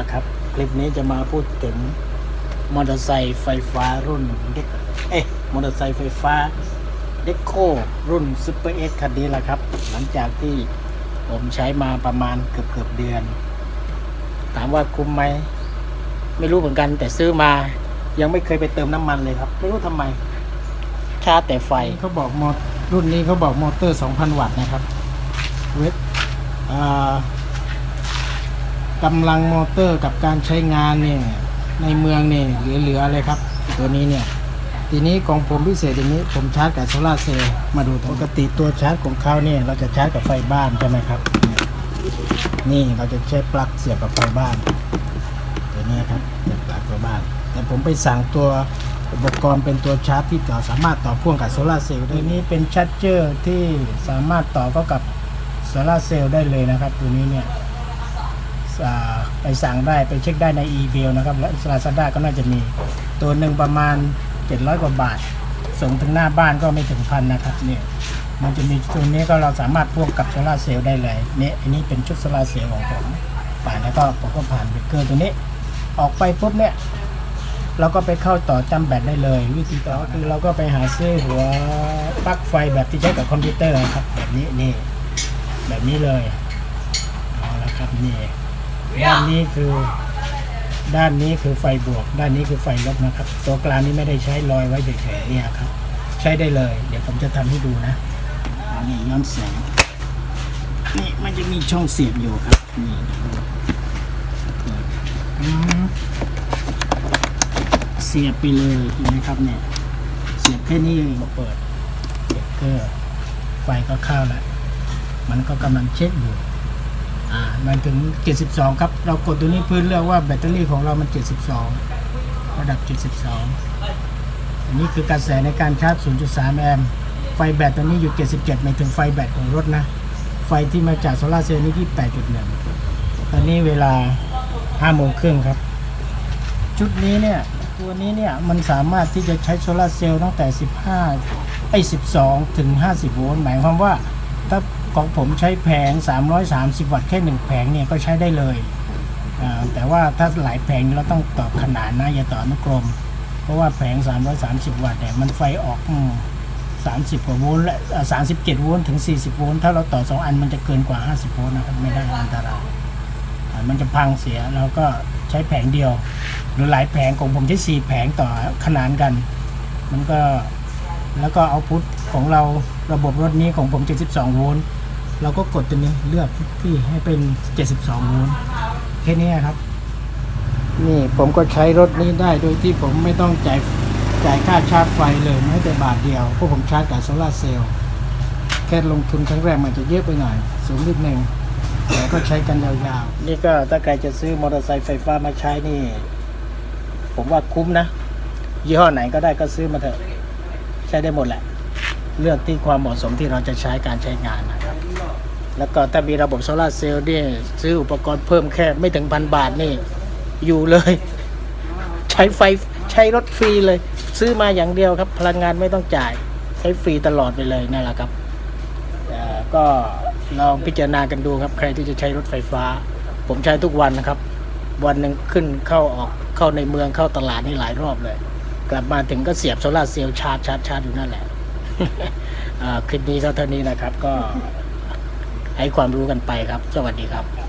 ละครับ คลิปนี้จะมาพูดถึงมอเตอร์ไซค์ไฟฟ้ารุ่นเด็กเอ๊ะมอเตอร์ไซค์ไฟฟ้าเด็กโครุ่นซูเปอร์เอสคันนี้แหละครับ หลังจากที่ผมใช้มาประมาณเกือบเกือบเดือน ถามว่าคุ้มไหม ไม่รู้เหมือนกันแต่ซื้อมายังไม่เคยไปเติมน้ำมันเลยครับ ไม่รู้ทำไมชาร์จแต่ไฟเขาบอกมอรุ่นนี้เขาบอกมอเตอร์ 2,000 วัตต์นะครับเวทอ่า กำลังมอเตอร์กับการใช้งานเนี่ยในเมืองเนี่ยเหลือๆเลยครับ ตัวนี้เนี่ยทีนี้ของผมพิเศษอย่างนี้ผมชาร์จกับโซลาเซลล์มาดูปกติตัวชาร์จของเขาเนี่ยเราจะชาร์จกับไฟบ้านใช่ไหมครับ นี่เราจะใช้ปลั๊กเสียบกับไฟบ้านตัวนี้ครับเสียบปลั๊กไฟบ้าน แต่ผมไปสั่งตัวอุปกรณ์เป็นตัวชาร์จที่ต่อสามารถต่อพ่วงกับโซลาเซลล์ได้นี้เป็นชาร์จเจอร์ที่สามารถต่อเข้ากับโซลาเซลล์ได้เลยนะครับ ตัวนี้เนี่ย ไปสั่งได้ไปเช็คได้ใน e b a i l นะครับและ Lazada ก็น่าจะมี ตัวหนึ่งประมาณ 700 กว่าบาท ส่งถึงหน้าบ้านก็ไม่ถึงพันนะครับเนี่ยมันจะมีตัวนี้ก็เราสามารถพ่วงกับโซลาเซลล์ได้เลยเนี่ยอันนี้เป็นชุดโซลาเซลล์ของผมผ่านแล้วก็ผมก็ผ่านเบรกเกอร์ตัวนี้ ออกไปปุ๊บเนี่ยเราก็ไปเข้าต่อจำแบตได้เลย วิธีต่อคือเราก็ไปหาซื้อหัวปลั๊กไฟแบบที่ใช้กับคอมพิวเตอร์ครับ แบบนี้นี่แบบนี้เลยเอาละครับนี่ ด้านนี้คือ ด้านนี้คือไฟบวก ด้านนี้คือไฟลบนะครับ ตัวกลางนี้ไม่ได้ใช้ลอยไว้เฉยๆเนี่ยครับ ใช้ได้เลย เดี๋ยวผมจะทำให้ดูนะอันนี่ย้อนแสงนี่มันจะมีช่องเสียบอยู่ครับนี่เสียบไปเลยเห็นไหมครับเนี่ยเสียบแค่นี้เองเปิดเกเกอร์ไฟก็เข้าแล้วมันก็กำลังเช็คอยู่ มันถึง 72 ครับ เรากดตัวนี้เพื่อเลือกว่าแบตเตอรี่ของเรามัน 72 ระดับ 72 อันนี้คือกระแสในการชาร์จ 0.3 แอมป์ ไฟแบตตัวนี้อยู่ 77หมายถึงไฟแบตของรถนะ ไฟที่มาจากโซลาร์เซลล์นี่ที่8.1 ตอนนี้เวลา 5 โมงครึ่งครับ ชุดนี้เนี่ย ตัวนี้เนี่ย มันสามารถที่จะใช้โซลาร์เซลล์ตั้งแต่ 15 ไอ้ 12 ถึง 50 โวลต์ หมายความว่าถ้า ของผมใช้แผง 330 วัตต์แค่หนึ่งแผงเนี่ยก็ใช้ได้เลยอ่าแต่ว่าถ้าหลายแผงเราต้องต่อขนานนะอย่าต่ออนุกรม เพราะว่าแผง 330 วัตต์เนี่ยมันไฟออก 30 กว่าโวลต์และ37 โวลต์ถึง 40 โวลต์ถ้าเราต่อ 2 อันมันจะเกินกว่า 50 โวลต์นะครับไม่ได้อันตรายมันจะพังเสียเราก็ใช้แผงเดียว หรือหลายแผงของผมใช้4แผงต่อขนานกัน มันก็แล้วก็เอาพุทของเราระบบรถนี้ของผม 72 โวลต์ เราก็กดตัวนี้เลือกที่ให้เป็น 72โวลแค่นี้ครับ นี่ผมก็ใช้รถนี้ได้โดยที่ผมไม่ต้องจ่ายจ่ายค่าชาร์จไฟเลยแม้แต่บาทเดียวเพราะผมชาร์จกับโซลาเซลล์แค่ลงทุนครั้งแรกมันจะเยอะไปหน่อย สูงนิดหนึ่งแต่ก็ใช้กันยาวๆ นี่ก็ถ้าใครจะซื้อมอเตอร์ไซค์ไฟฟ้ามาใช้นี่ ผมว่าคุ้มนะ ยี่ห้อไหนก็ได้ก็ซื้อมาเถอะ ใช้ได้หมดแหละ เลือกที่ความเหมาะสมที่เราจะใช้การใช้งานนะครับ แล้วก็ถ้ามีระบบโซลาเซลล์เนี่ยซื้ออุปกรณ์เพิ่มแค่ไม่ถึงพันบาทนี่อยู่เลย ใช้ไฟใช้รถฟรีเลย ซื้อมาอย่างเดียวครับ พลังงานไม่ต้องจ่าย ใช้ฟรีตลอดไปเลยนั่นแหละครับก็ลองพิจารณากันดูครับ ใครที่จะใช้รถไฟฟ้า ผมใช้ทุกวันนะครับ วันหนึ่งขึ้นเข้าออกเข้าในเมืองเข้าตลาดนี่หลายรอบเลย กลับมาถึงก็เสียบโซลาเซลล์ชาร์จชาร์จชาร์จอยู่นั่นแหละ คลิปนี้เท่านี้นะครับ ก็ให้ความรู้กันไปครับ สวัสดีครับ